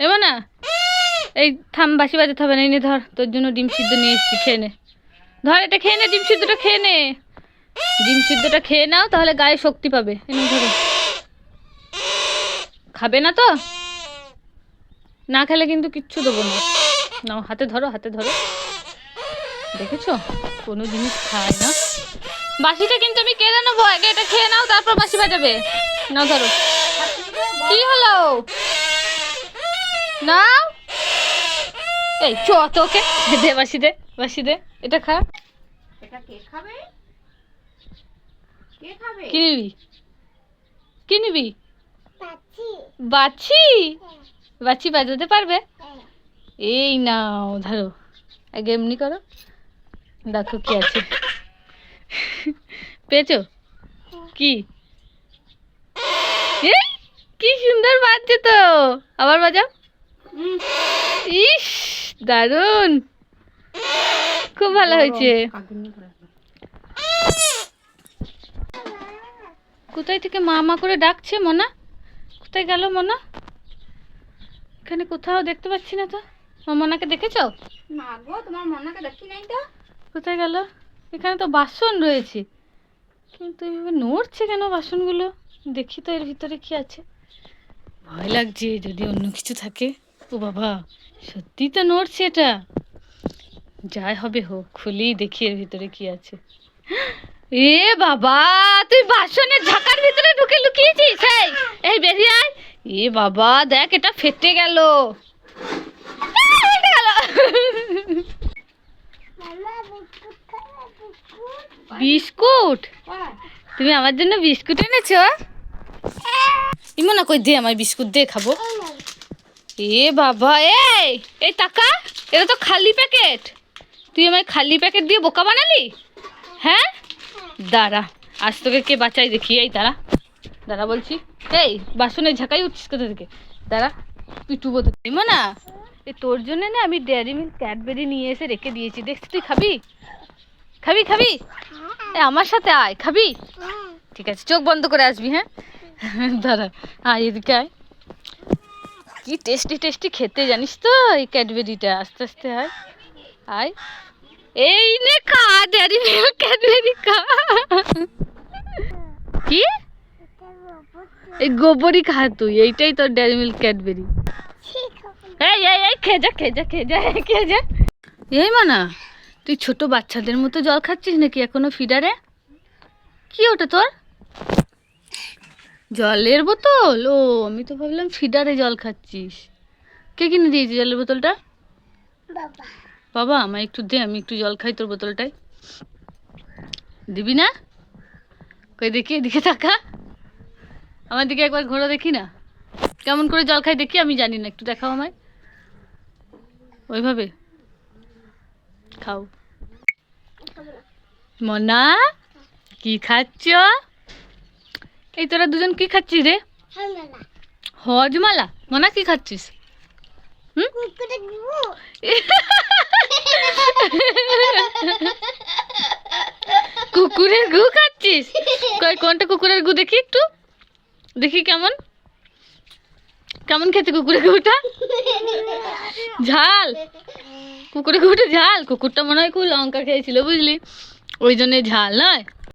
এমা না, এই থাম, বাসি বাজাতে হবে না, এই নে ধর, তোর জন্য ডিম সিদ্ধ নিয়ে এসেছি, খেয়ে নে। ধর, এটা খেয়ে নে, ডিম সিদ্ধটা খেয়ে নে। ডিম সিদ্ধটা খেয়ে নাও, তাহলে গায়ে শক্তি পাবে। এনে ধরো। খাবে না তো? না খেলে কিন্তু কিচ্ছু দেবো না। নাও, হাতে ধরো হাতে ধরো। দেখেছ? কোনো জিনিস খায় না। বাসিটা কিন্তু আমি কেড়ে নেব, আগে এটা খেয়ে নাও, তারপর বাসি বাজাবে। নাও ধরো। কি হলো? নাও। এই চ তোকে দে বাসি দে বাসি দে। এটা খা। এটা কে খাবে? কে খাবে? কি নিবি? বাছি বাছি বাজাতে পারবে? এই নাও ধরো। আগে এমনি করো। দেখো কি আছে। পেয়েছ? কি? এ, কি সুন্দর বাজছে তো। আবার বাজাও। ইস দারুণ খুব ভালো হয়েছে। কোথায় থেকে মা মা করে ডাকছে মনা? কোথায় গেল মনা? এখানে কোথাও দেখতে পাচ্ছি না তো। মনাকে দেখেছ? না গো তোমার মনাকে দেখি নাই তো। কোথায় গেল? এখানে তো বাসন রয়েছে। কিন্তু এইভাবে নড়ছে কেন বাসনগুলো? দেখি তো এর ভিতরে কি আছে। ভয় লাগছে যদি অন্য কিছু থাকে। ও বাবা, সত্যি তো নড়ছে এটা। যাই হবে হোক, খুলেই দেখি এর ভিতরে কি আছে। এ বাবা, তুই বাসনের ঝাঁকার ভিতরে ঢুকে লুকিয়েছিস? এই এই, বেরিয়ে আয়। এ বাবা, দেখ, এটা ফেটে গেল। বিস্কুট? তুমি আমার জন্য বিস্কুট এনেছো? ইমনা, কই দে আমার বিস্কুট দিয়ে খাব। এ বাবা, এই এই টাকা, এটা তো খালি প্যাকেট। তুই আমায় খালি প্যাকেট দিয়ে বোকা বানালি? হ্যাঁ? দাঁড়া, আজ তোকে কে বাঁচাই দেখি, এই দাঁড়া। দাঁড়া বলছি, এই, বাসনের ঝাঁকাই উঠছিস কোথা থেকে? দাঁড়া, তুই টুবো তো। না এ তোর জন্য না আমি ডেয়ারি মিল্ক ক্যাডবেরি নিয়ে এসে রেখে দিয়েছি। দেখছি তুই খাবি? খাবি খাবি? এ আমার সাথে আয়, খাবি? ঠিক আছে, চোখ বন্ধ করে আসবি হ্যাঁ? দাঁড়া, আয়, এদিকে আয়। কি টেস্টি টেস্টি খেতে জানিস তো? এই ক্যাডবেরিটা আস্তে আস্তে হয় আয়। এই নে খা ড্যাডি মিল্ক ক্যাডবেরি খা। কি? এই গোবরই খা তুই, এইটাই তোর ড্যাডি মিল্ক ক্যাডবেরি এই এই এই, খেয়ে যা খেয়ে যা খেয়ে যা খেয়ে যা। এই মানা, তুই ছোট বাচ্চাদের মতো জল খাচ্ছিস নাকি এখনও ফিডারে? কি ওটা তোর? জলের বোতল? ও আমি তো ভাবলাম ফিডারে জল খাচ্ছিস। কে কিনে দিয়েছে জলের বোতলটা? বাবা। আমায় একটু দে আমি একটু জল খাই তোর বোতলটায়। দিবি না? কই দেখি এদিকে তাকা। আমার দিকে একবার ঘোরা দেখি না। কেমন করে জল খাই দেখি আমি জানি না একটু দেখাও আমায়। ওইভাবে। খাও। মনা কি খাচ্ছ? এই তোরা দুজন কি খাচ্ছিস রে? হজমালা? মনা কি খাচ্ছিস? কুকুরের গু খাচ্ছিস? কই কোনটা কুকুরের গু? দেখি একটু। দেখি কেমন। কেমন খেতে কুকুরের গুটা? ঝাল। কুকুরের গুটা ঝাল। কুকুরটা মনে হয় খুব লঙ্কা খেয়েছিল বুঝলি? ওই জন্য ঝাল নয়?